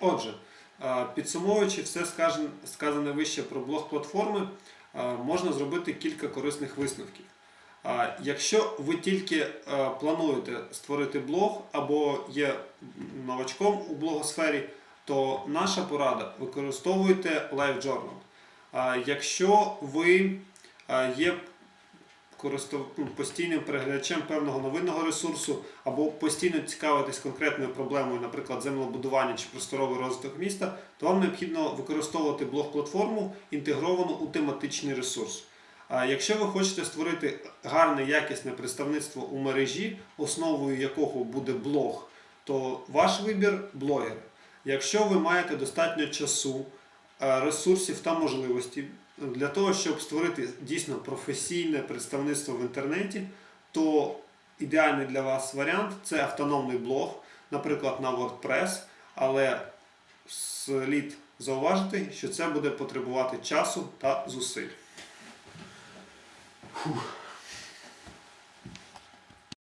Отже, е, підсумовуючи все сказане вище про блог платформи, е, можна зробити кілька корисних висновків. Е, Якщо ви тільки плануєте створити блог або є новачком у блогосфері, то наша порада використовуйте LiveJournal. Е, Якщо ви є ну, постійним переглядачем певного новинного ресурсу або постійно цікавитесь конкретною проблемою, наприклад, землебудування чи просторовий розвиток міста, то вам необхідно використовувати блог-платформу, інтегровану у тематичний ресурс. Якщо ви хочете створити гарне якісне представництво у мережі, основою якого буде блог, то ваш вибір блогер. Якщо ви маєте достатньо часу, е, ресурсів та можливостей для того, щоб створити дійсно професійне представництво в інтернеті, то ідеальний для вас варіант це автономний блог, наприклад, на WordPress, але слід зауважити, що це буде потребувати часу та зусиль. Фух.